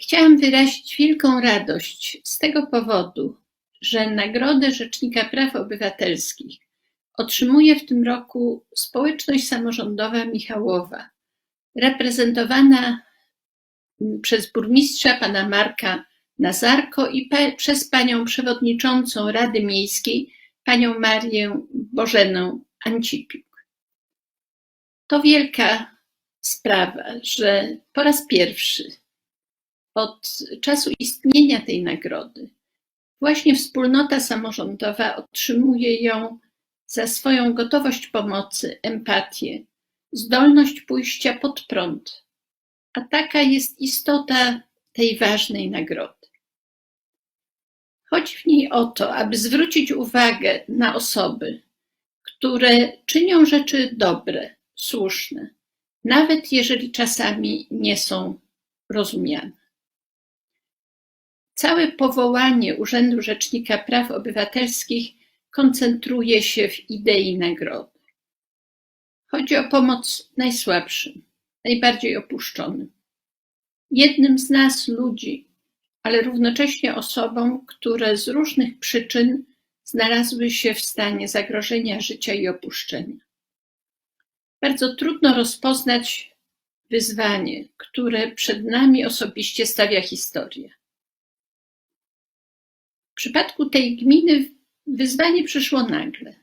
Chciałam wyrazić wielką radość z tego powodu, że Nagrodę Rzecznika Praw Obywatelskich otrzymuje w tym roku społeczność samorządowa Michałowa, reprezentowana przez burmistrza pana Marka Nazarko i pa, przez panią przewodniczącą Rady Miejskiej, panią Marię Bożenę Ancipiuk. To wielka sprawa, że po raz pierwszy od czasu istnienia tej nagrody właśnie wspólnota samorządowa otrzymuje ją za swoją gotowość pomocy, empatię, zdolność pójścia pod prąd. A taka jest istota tej ważnej nagrody. Chodzi w niej o to, aby zwrócić uwagę na osoby, które czynią rzeczy dobre, słuszne, nawet jeżeli czasami nie są rozumiane. Całe powołanie Urzędu Rzecznika Praw Obywatelskich koncentruje się w idei nagrody. Chodzi o pomoc najsłabszym, najbardziej opuszczonym. Jednym z nas, ludzi, ale równocześnie osobom, które z różnych przyczyn znalazły się w stanie zagrożenia życia i opuszczenia. Bardzo trudno rozpoznać wyzwanie, które przed nami osobiście stawia historia. Przypadku tej gminy wyzwanie przyszło nagle,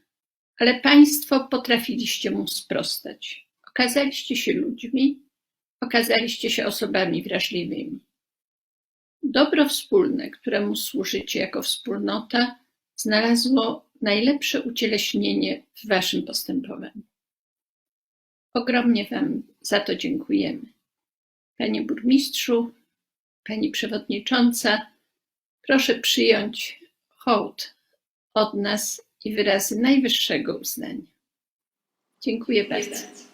ale Państwo potrafiliście mu sprostać. Okazaliście się ludźmi, okazaliście się osobami wrażliwymi. Dobro wspólne, któremu służycie jako wspólnota, znalazło najlepsze ucieleśnienie w Waszym postępowaniu. Ogromnie Wam za to dziękujemy. Panie burmistrzu, Pani przewodnicząca, proszę przyjąć hołd od nas i wyrazy najwyższego uznania. Dziękuję bardzo.